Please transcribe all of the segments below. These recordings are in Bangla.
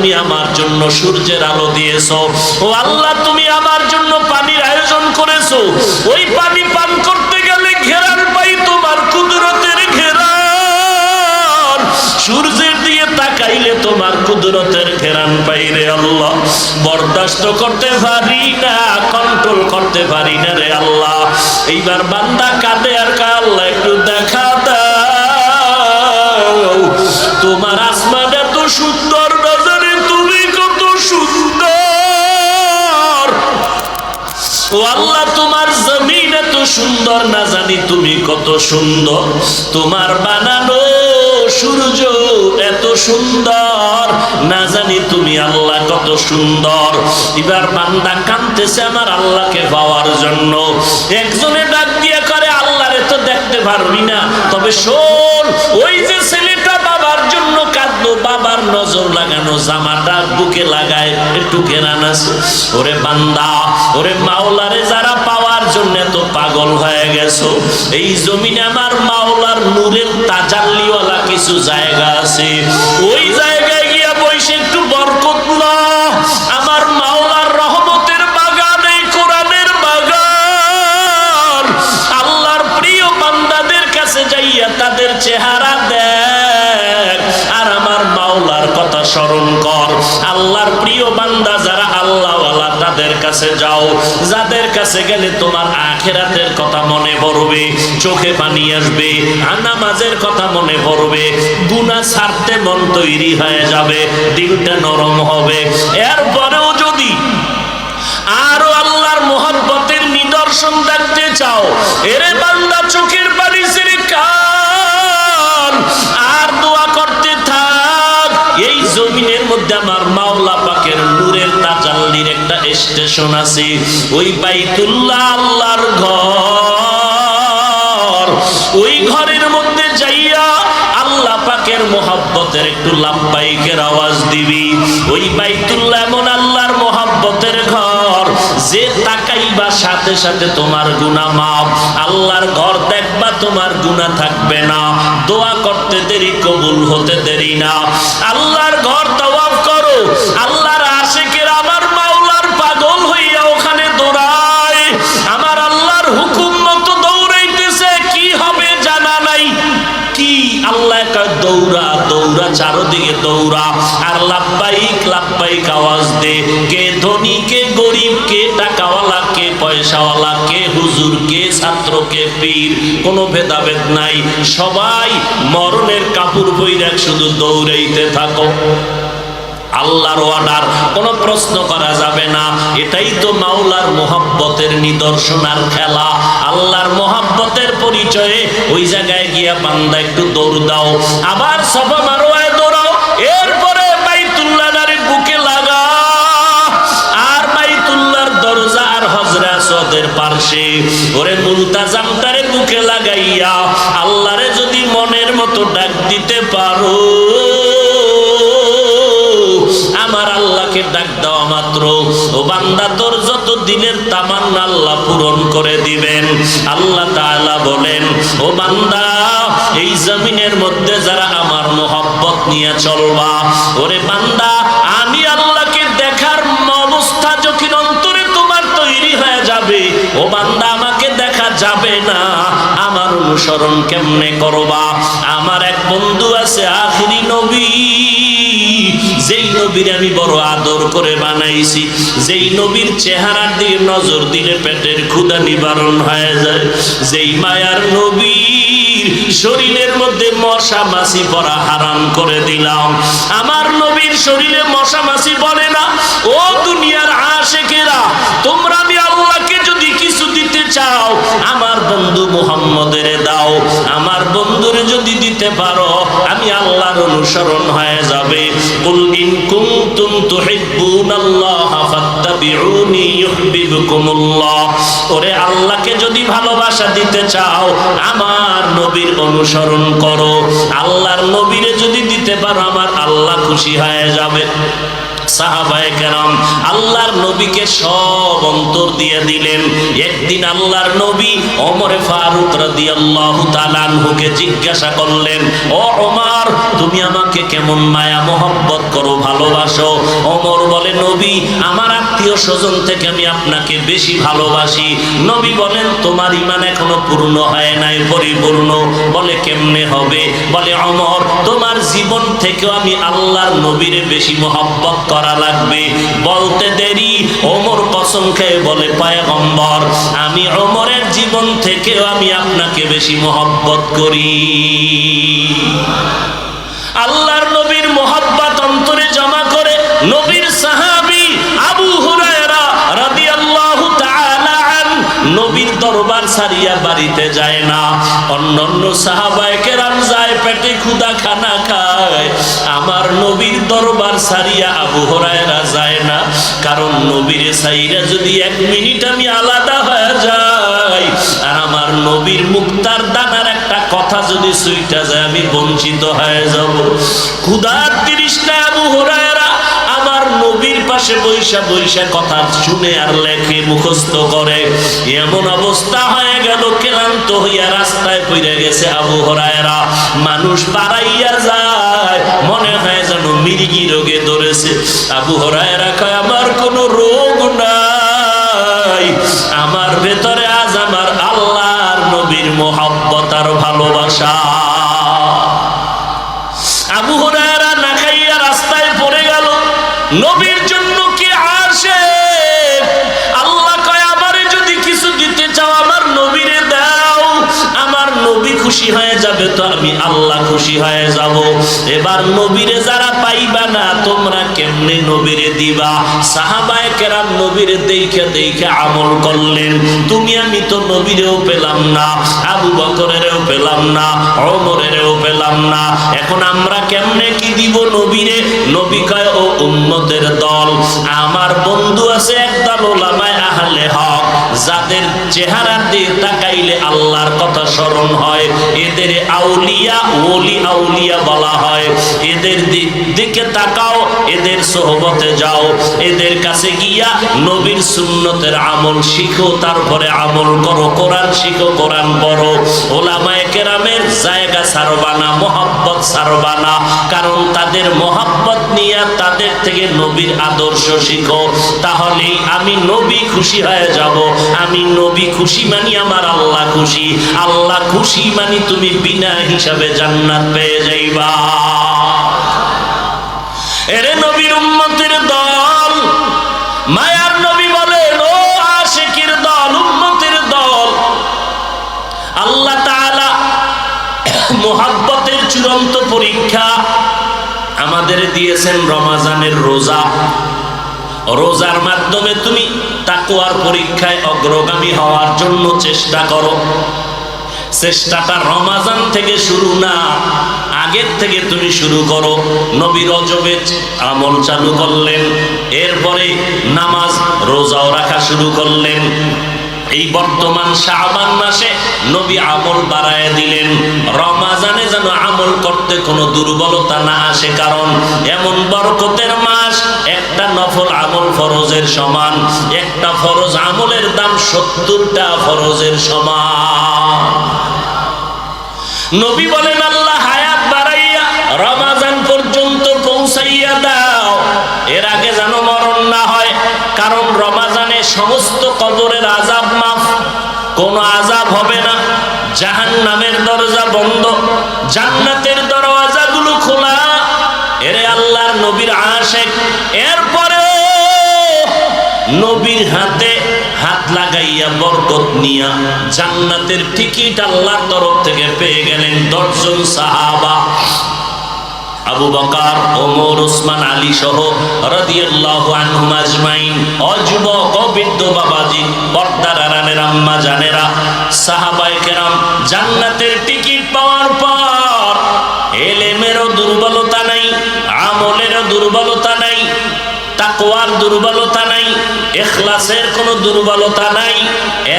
তুমি আমার জন্য সূর্যের আলো দিয়েছ। ও আল্লাহ, তুমি আমার জন্য পানির আয়োজন করেছ। ওই পানি পান করতে গেলে ঘেরান পাই তোমার কুদরতের ঘেরান। সূর্যের দিকে তাকাইলে তোমার কুদরতের ঘেরান পাই রে আল্লাহ। বরদাস্ত করতে পারি না কন্ট্রোল করতে পারি না রে আল্লাহ। এইবার বান্দা কাঁদে আর কা জানি তুমি কত সুন্দর। তোমার বানানো সূর্য এত সুন্দর। না জানি তুমি আল্লাহ কত সুন্দর। এবার বান্দা কানতেছে আমার আল্লাহকে পাওয়ার জন্য। একজনে ডাক দিয়ে করে, আল্লাহরে তো দেখতে পারবি না। তবে শোন, ওই যে ছেলেটা বাবার জন্য কাঁদলো, বাবার নজর লাগানো জামাটা বুকে লাগায় একটু ঘেরান আছে ওরে বান্দা, ওরে মাওলারে যারা পাওয়ার জন্য তো পাগল হয়ে গেছো। এই জমিনে আমার মাওলার নূরের তাজাল্লিওয়ালা কিছু জায়গা আছে। ওই জায়গায় গিয়া বসে একটু বরকত না আমার মাওলার রহমতের বাগান, এই কোরআনের বাগান। আল্লাহর প্রিয় বান্দাদের কাছে যাইয়া তাদের চেহারা দেখ। আর আমার মাওলার কথা স্মরণ কর। আল্লাহর প্রিয় বান্দা যারা কাছে যাও, যাদের কাছে গেলে তোমার আখেরাতের কথা মনে পড়বে, চোখে পানি আসবে নামাজের কথা মনে পড়বে গুনা ছাড়তে মন তৈরি হয়ে যাবে, দিলটা নরম হবে। এরপরেও যদি আরও আল্লাহর মোহাব্বতের নিদর্শন দেখতে চাও, এরে বান্দা চোখের পানি ছেড়ে কান, আর দোয়া করতে থাক। এই জমিনের মধ্যে আমার মাওলা পাকের নূরের তাজাল্লির একটা স্টেশন আছে, ওই বাইতুল্লাহ আল্লাহর ঘর। ওই ঘরের মধ্যে যাইয়া আল্লাহ পাকের মোহাব্বতের একটু লাম্বাইকের আওয়াজ দিবি। ওই বাইতুল্লাহ এমন আল্লাহর মোহাব্বতের ঘর, যে তাকাইবা সাথে সাথে তোমার গুনাহ মাপ আল্লাহর ঘর দেখবা তোমার গুনাহ থাকবে না। দোয়া করতে দেরি, কবুল হতে দেরি না। আল্লাহর ঘর তওয়াফ করো। আল্লাহর আশিকের দৌড়া দৌড়া, চারোদিকে দৌড়া। আর লাভবাহিক লাভবাহিক আওয়াজ দে। কে ধনী, কে গরিব, কে টাকাওয়ালা, কে পয়সাওয়ালা, কে হুজুর, কে ছাত্র, কে পীর, কোনো ভেদাভেদ নাই। সবাই মরণের কাপড় বৈরাগ শুধু দৌড়াইতে থাকো। আল্লাহর অর্ডার কোনো প্রশ্ন করা যাবে না। এটাই তো মাওলার মোহাব্বতের নিদর্শন আর খেলা। আল্লাহর মোহাব্বতের পরিচয়ে ওই জায়গায় গিয়া বান্দা একটু দৌড় দাও। আবার সফা মারোয়ায় দৌড়াও। এরপরে বাইতুল্লাহ নারীর বুকে লাগা আর বাইতুল্লাহর দরজা আর হজরা সদের পার্শ্বে। ওরে মুলতাজামটারে বুকে লাগাইয়া আল্লাহরে করে দিবেন। আল্লাহ বলেন, ও বান্দা, এই জমিনের মধ্যে যারা আমার মোহব্বত নিয়ে চলবা, ওরে বান্দা, আমি আল্লাহকে দেখার অবস্থা যখন অন্তরে তোমার তৈরি হয়ে যাবে, ও বান্দা, আমাকে দেখা যাবে না। আমার অনুসরণ কেমনে করবা? আমার এক বন্ধু আছে, আখিরি নবী। যেই নবীর আমি বড় আদর করে বানাইছি, যেই নবীর চেহারার দিকে নজর দিলে পেটের ক্ষুধা নিবারণ হয়ে যায়। যেই মায়ার নবীর শরীরের মধ্যে মশা মাছি পড়া হারাম করে দিলাম। আমার নবীর শরীরে মশা মাছি পড়ে না, ও দুনিয়ার আশেকেরা, তোমরা আমি আল্লাহকে যদি কিছু দিতে চাও আমার বন্ধু মুহাম্মদের দাও। আমার বন্ধুর যদি দিতে পারো, আমি আল্লাহর অনুসরণ হয়ে যাবে। কুল ইন কুনতুম ফাত্তাবিউনি ইউহিব্বুকুমুল্লাহ। ওরে আল্লাহকে যদি ভালোবাসা দিতে চাও, আমার নবীর অনুসরণ করো। আল্লাহর নবীরে যদি দিতে পারো, আমার আল্লাহ খুশি হয়ে যাবে। আল্লাহর নবীকে সব অন্তর দিয়ে দিলেন। একদিন আল্লাহর নবী অমরে ফারুক জিজ্ঞাসা করলেন, ও ওমর তুমি আমাকে কেমন মায়া, মোহব্বত করো, ভালোবাসো? অমর বলে, নবী, আমার আত্মীয় স্বজন থেকে আমি আপনাকে বেশি ভালোবাসি। নবী বলেন, তোমার ইমান এখনও পূর্ণ হয় নাই, পরিপূর্ণ। বলে, কেমনে হবে? বলে অমর তোমার জীবন থেকেও আমি আল্লাহর নবীরে বেশি মোহব্বত করা লাগবে। বলতে দেরি, ওমর কসম খেয়ে বলে, পয়গম্বর, আমি ওমরের জীবন থেকেও আমি আপনাকে বেশি মোহব্বত করি। আল্লাহর নবীর মোহাব্বত অন্তরে জমা করে নবীর সাহাবী আবু হুরায়রা রাদিয়াল্লাহু তাআলা আন নবীর দরবার সারিয়া বাড়িতে যায় না। অন্যান্য সাহাবায়ে কেরাম যায়, পেটে ক্ষুধা খানা খায়। আমার নবীর দরবার সারিয়া আবু হুরায়রা যায় না। কারণ নবীর সাইরা যদি এক মিনিট আমি আলাদা আমার নবীর মুক্তার দানার একটা কথা যদি সুইটা যায়, আমি বঞ্চিত হয়ে যাব। ক্ষুধার তিরিশটা আবু হুরায়রা আমার নবীর পাশে বৈশা বৈশা কথা শুনে আর লেখে মুখস্থ করে। এমন অবস্থা হয়ে গেল, ক্লান্ত হইয়া রাস্তায় পড়ে গেছে আবু হরায়রা। মানুষ বাড়াইয়া যায়, মনে হয় যেন মির্গি রোগে ধরেছে। আবু হরায়রা কয়, আমার কোনো রোগ নাই। আমার ভেতরে নবীর মোহাব্বত আর ভালোবাসা। আবু হুরায়রা না খাইয়া রাস্তায় পড়ে গেল। নবীর জন্য কি আসে আল্লাহ কয়, আমারে যদি কিছু দিতে চাও, আমার নবীরে দাও। আমার নবী খুশি হয়ে যাবে তো আমি আল্লাহ খুশি হয়ে যাব। এবার নবীরে যারা পাইবা কেমনে নবীরে দিবা। সাহাবায় কেরাম নবীরে দেখে দেখে আমল করলেন। তুমি, আমি তো নবীরেও পেলাম না, আবু বকরেরও পেলাম না অমরেরও পেলাম না। এখন আমরা কেমনে কি দিব নবীরে? নবিকায় ও উন্নতের দল, আমার বন্ধু আছে একদল ওলামায় আহলে হক, যাদের চেহারা দিয়ে তাকাইলে আল্লাহর কথা স্মরণ হয়, এদের আউলিয়া, ওলি আউলিয়া বলা হয়। এদের দিকে তাকাও, এদের সোহবতে যাও। এদের কাছে গিয়া নবীর সুন্নতের আমল শিখো, তারপরে আমল করো, কোরআন শিখো, কোরআন পড়ো। ওলামায়ে কেরামের জায়গা সারবানা মোহাব্বত সারবানা কারণ তাদের মোহাব্বত নিয়ে তাদের থেকে নবীর আদর্শ শিখো। তাহলেই আমি নবী খুশি হয়ে যাব। আমি নবী খুশি মানি, আমার আল্লাহ খুশি। আল্লাহ খুশি মানি তুমি বিনা হিসাবে জান্নাত পেয়ে যাইবা। এরে নবীর উম্মতের দল, মায়ার নবী বলেন ও আশিকির দল, উম্মতের দল। আল্লাহ তাআলা মোহাব্বতের চূড়ান্ত পরীক্ষা আমাদের দিয়েছেন রমাজানের রোজা। রোজার মাধ্যমে তুমি তাকুয়ার পরীক্ষায় অগ্রগামী হওয়ার জন্য চেষ্টা করো। চেষ্টাটা রমাজান থেকে শুরু না, আগের থেকে তুমি শুরু করো। নবী রজবে আমল চালু করলেন, এরপরে নামাজ রোজাও রাখা শুরু করলেন। এই বর্তমান শাহবান মাসে নবী আমল বাড়ায় দিলেন। রমাজানে যেন আমল করতে কোনো দুর্বলতা না আসে, কারণ এমন বরকতের মাস একটা নফল আমল ফরজের সমান, একটা ফরজ আমলের দাম সত্তরটা ফরজের সমান। নবী বলেন, আল্লাহ হায়াত বাড়াইয়া রমাজান পর্যন্ত পৌঁছাইয়া দাও। এর আগে যেন মরণ না হয়, কারণ রমাজানে সমস্ত কবরের আজাব মাফ। কোনো আজাব হবে না। জাহান নামের দরজা বন্ধ, জান্নাতের দরওয়াজাগুলো খোলা এরে আল্লাহর নবীর আশেক। এরপরেও নবীর হাতে হাত লাগাইয়া বরকত নিয়া জান্নাতের টিকিট আল্লাহর তরফ থেকে পেয়ে গেলেন দশজন সাহাবা। আবু বকার, ওমর ওসমান আলী সহ রাদিয়াল্লাহু আনহুম আজমাইন। অযুবক বৃদ্ধ বাবাজি পর্দার আম্মা, জানেরা, সাহাবায়ে কেরাম, জান্নাতের টিকিট পাওয়ার পর এলেমেরও দুর্বলতা নাই আমলেরও দুর্বলতা নাই, তাকওয়ার দুর্বলতা নাই, এখলাসের কোনো দুর্বলতা নাই,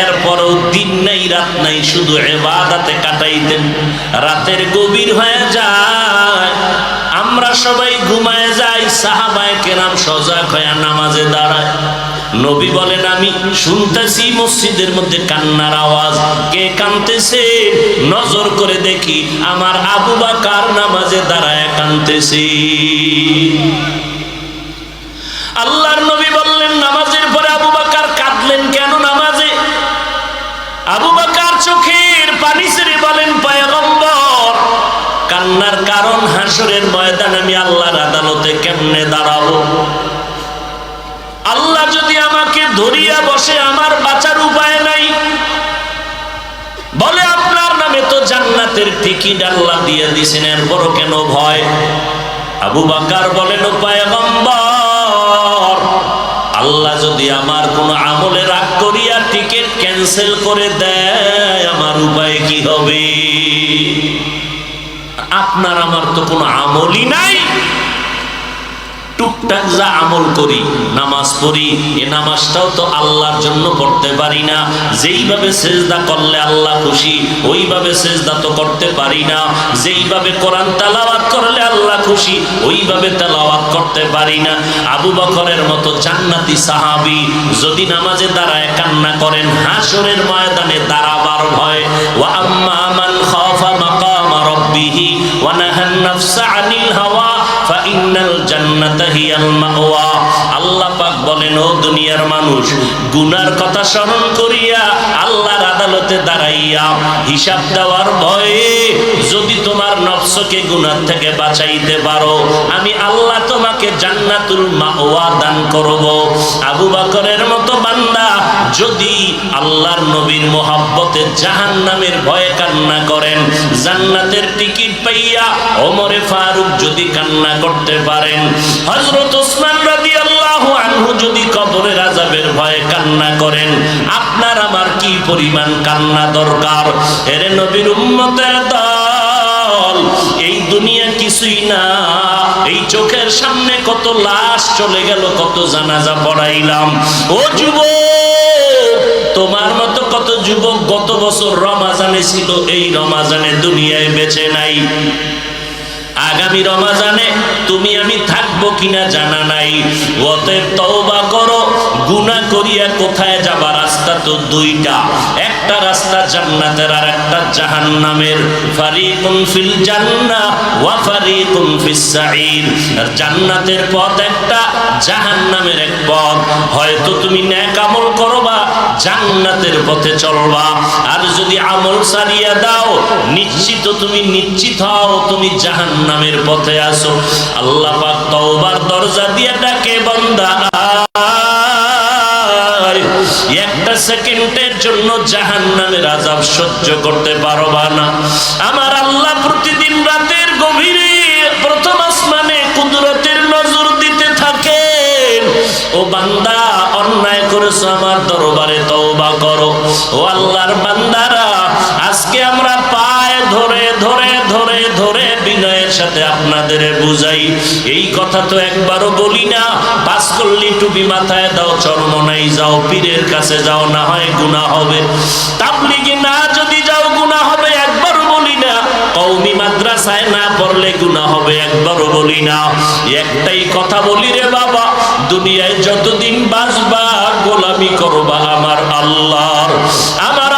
এরপরও দিন নাই, রাত নাই, শুধু এবাদাতে কাটাইতেন। রাতের গভীর হয়ে যায়, আমরা সবাই ঘুমায় যাই, সাহাবায় কেরাম সজাগ হয়ে নামাজে দাঁড়ায়। নবী বলেন, আমি শুনতেছি মসজিদের মধ্যে কান্নার আওয়াজ। কে কানতেছে? নজর করে দেখি আমার আবু বাকার নামাজে দাঁড়ায় কানতেছি। আল্লাহর নবী বললেন, নামাজের পরে আবু বাকার কাঁদলেন কেন নামাজে? আবু বাকার চোখের পানি ছেড়ে বলেন, পয়গম্বর, কান্নার কারণ হাসরের ময়দান আমি আল্লাহর আদালতে কেমনে দাঁড়াবো? ধরিয়া বসে, আমার বাঁচার উপায় নাই। বলে, আপনার নামে তো জান্নাতের টিকিট আল্লাহ দিয়ে দিছেন এর বড় কেন ভয়? আবু বাকার বলেন পয়গম্বর, আল্লাহ যদি আমার কোনো আমলে রাগ করিয়া টিকিট ক্যান্সেল করে দেয়, আমার উপায় কি হবে? আপনার আমার তো কোনো আমলই নাই। টুকটাক যা আমল করি, নামাজ পড়ি, এ নামাজটাও তো আল্লাহর জন্য পড়তে পারি না। যেইভাবে সেজদা করলে আল্লাহ খুশি, ওইভাবে সেজদা তো করতে পারি না। যেইভাবে কোরআন তেলাওয়াত করলে আল্লাহ খুশি, ওইভাবে তেলাওয়াত করতে পারি না। আবু বকরের মতো জান্নাতি সাহাবি যদি নামাজে দাঁড়ায় কান্না করেন হাসরের ময়দানে দাঁড়াবার ভয়। ওয়া আম্মা মান খাফা মাকামা রাব্বিহি ওয়া নাহান নাফসা আনিল হাওয়া আল্লাহ পাক বলেন ও দুনিয়ার মানুষ গুনার কথা স্মরণ করিয়া আল্লাহর আদালতে দাঁড়াইয়া হিসাব দেওয়ার ভয়ে যদি তোমার নফসকে গুনার থেকে বাঁচাইতে পারো, আমি আল্লাহ তোমাকে জান্নাতুল মাওয়া দান করব। আবু বকরের মতো বান্দা যদি আল্লাহর নবীর মোহাব্বতে জাহান্নামের ভয়ে কান্না করেন, জান্নাতের টিকিট পাইয়া ওমরে ফারুক যদি কান্না করতে পারেন, হযরত ওসমান রাদিয়াল্লাহু আনহু যদি কবরের আযাবের ভয়ে কান্না করেন, আপনার আমার কি পরিমাণ কান্না দরকার? এর নবীর উম্মতের দল, এই দুনিয়া কিছুই না। এই চোখের সামনে কত লাশ চলে গেল, কত জানাজা পড়াইলাম। ও যুবক, তোমার মতো কত যুবক গত বছর রমাজানে ছিল, এই রমাজানে দুনিয়ায় বেঁচে নাই। আগামী রমাজানে তুমি আমি থাকব কিনা জানা নাই। অতএব তওবা করো, গুনাহ করিয়া কোথায় যাবা? রাস্তা তো দুইটা। একটা রাস্তা জান্নাতের আর একটা জাহান্নামের। ফারিকুন ফিল জান্নাহ ওয়া ফারিকুন ফিস সাঈর আর জান্নাতের পথ একটা, জাহান্নামের এক পথ। হয়তো তুমি নেক আমল করবা, জান্নাতের পথে চলবা। আর যদি আমল সারিয়া দাও, নিশ্চিত তুমি নিশ্চিত হও, তুমি জাহান্নামের পথে আসো আল্লাহ পাক তওবার দরজা দিয়ে ডাকে, বান্দা। একটা সেকেন্ডের জন্য জাহান্নামের আযাব সহ্য করতে পারবা না। আমার আল্লাহ প্রতিদিন রাতের গভীরে প্রথম আসমানে কুদরতের নজর দিতে থাকেন। ও বান্দা, অন্যায় করেছ আমার দরবারে তওবা করো। ও আল্লাহর বান্দারা, আজকে আমরা পায়ে ধরে ধরে সাথে আপনাদের বুঝাই। এই কথা তো একবারও বলি না। পাস করলে টুপি মাথায় দাও, চরমনাই যাও, পীরের কাছে যাও, না হয় গুনাহ হবে। তাবলিগে না যদি যাও, গুনাহ হবে, একবারও বলি না। মাদ্রাসায় না পড়লে হবে, একবারও বলি না। একটাই কথা বলি রে বাবা, দুনিয়ায় যতদিন বাঁচবা, গোলামি করবা আমার আল্লাহর। আমার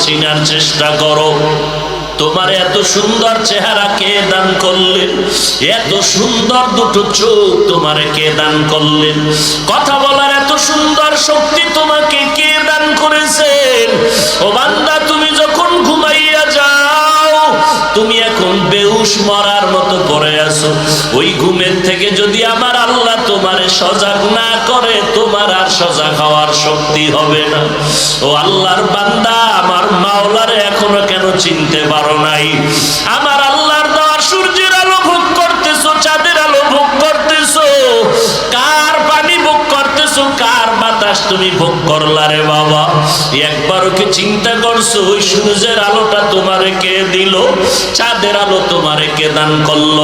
চিনার চেষ্টা করো। তোমার এত সুন্দর চেহারা কে দান করলেন এত সুন্দর দুটো চোখ তোমারে কে দান করলেন কথা বলার এত সুন্দর শক্তি তোমাকে কে দান করেছেন? ও বান্দা তুমি এখন বেউস মরার মতো পড়ে আছো। ওই ঘুমের থেকে যদি আমার আল্লাহ তোমারে সজাগ না করে, তোমার আর সজাগ হওয়ার শক্তি হবে না। ও আল্লাহর বান্দা, আমার মাওলারে এখনও কেন চিনতে পারো নাই? আমার আল্লাহর দেওয়া সূর্যের আলো ভোগ করতেছো, চাঁদের আলো ভোগ করতেছো। কার পানি ভোগ করতেছো, কার বাতাস তুমি ভোগ করলা রে বাবা। একবারও কি চিন্তা করছ? ওই সূর্যের আলোটা তোমারে কে দিল? চাঁদের আলো তোমারে কে দান করল?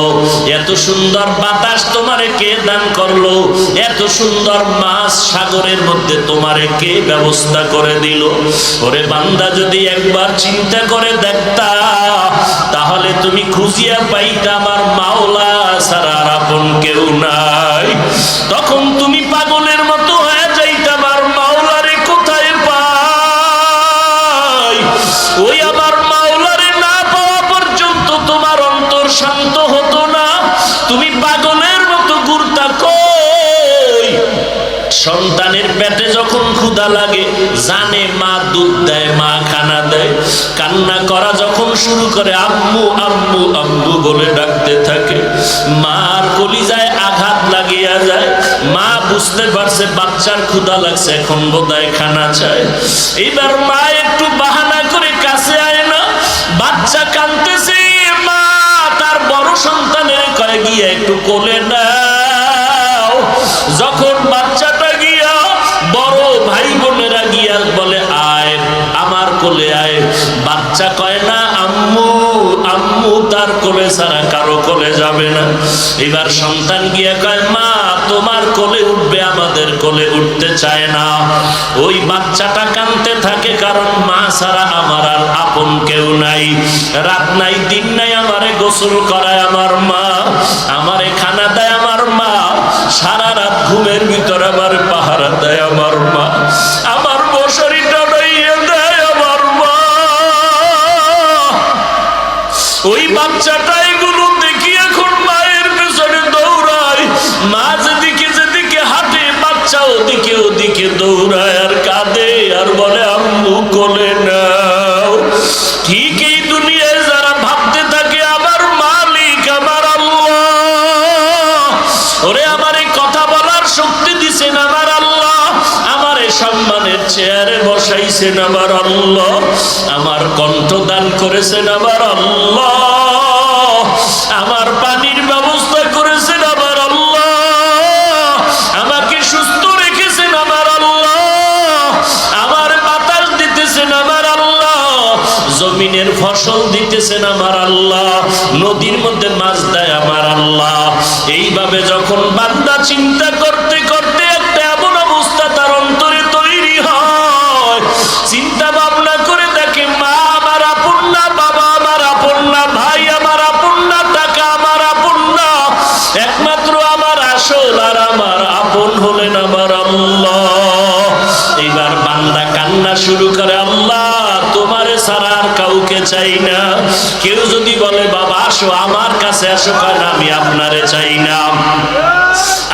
এত সুন্দর বাতাস তোমারে কে দান করল? এত সুন্দর মাছ সাগরের মধ্যে তোমারে কে ব্যবস্থা করে দিল? ওরে বান্দা, যদি একবার চিন্তা করে দেখতা, তাহলে তুমি খুঁজিয়া পাইতা আমার মাওলা আর আপন কেউ নাই। তখন তুমি পাগলের ক্ষুধা লাগে, জানে মা দুধ দেয়, মা খানা দেয়। কান্না করা যখন শুরু করে, আম্মু আম্মু আম্মু বলে ডাকতে থাকে। মার কলিজায় আঘাত লাগিয়া যায়। মা বুঝতে পারছে বাচ্চার ক্ষুধা লাগছে, এখন বোধহয় খানা চায়। এবার মা একটু বাহানা করে কাছে আয় না। বাচ্চা কানতেছে মা, তার বড় সন্তানের কয়ে গিয়ে একটু কোলে নাও কোলে আয়, বাচ্চা কয় না, আম্মু আম্মু তার কোলে ছাড়া কারও কোলে যাবে না। এবার সন্তান গিয়া কয়, মা, তোমার কোলে উঠবে, আমাদের কোলে উঠতে চায় না। ওই বাচ্চাটা কানতে থাকে, কারণ মা ছাড়া আমার আর আপন কেউ নাই। রাত নাই, দিন নাই, আমারে গোসল করায় আমার মা, আমারে খানা দেয় আমার মা, সারা রাত ঘুমের ভিতর আমার পাহারা দেয় আমার মা। চেয়ারে বসাইছেন আমার আল্লাহ। আমার কণ্ঠ দান করেছেন আমার আল্লাহ। আমার পানির ব্যবস্থা করেছেন আমার আল্লাহ। আমাকে সুস্থ রেখেছেন আমার আল্লাহ। আমার বাতাস দিতেছেন আমার আল্লাহ। জমিনের ফসল দিতেছেন আমার আল্লাহ। নদীর মধ্যে মাছ দেয় আমার আল্লাহ। এইভাবে যখন বান্দা চিন্তা করতে কান্না শুরু করে আল্লাহ তোমার ছাড়া আর কাউকে চাই না। কেউ যদি বলে, বাবা, আসো, আমার কাছে আসো। কেন আমি আপনারে চাই না।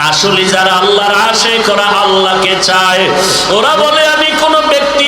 আসলে যারা আল্লাহর আশে করা আল্লাহকে চায়। ওরা বলে, আমি কোনো ব্যক্তি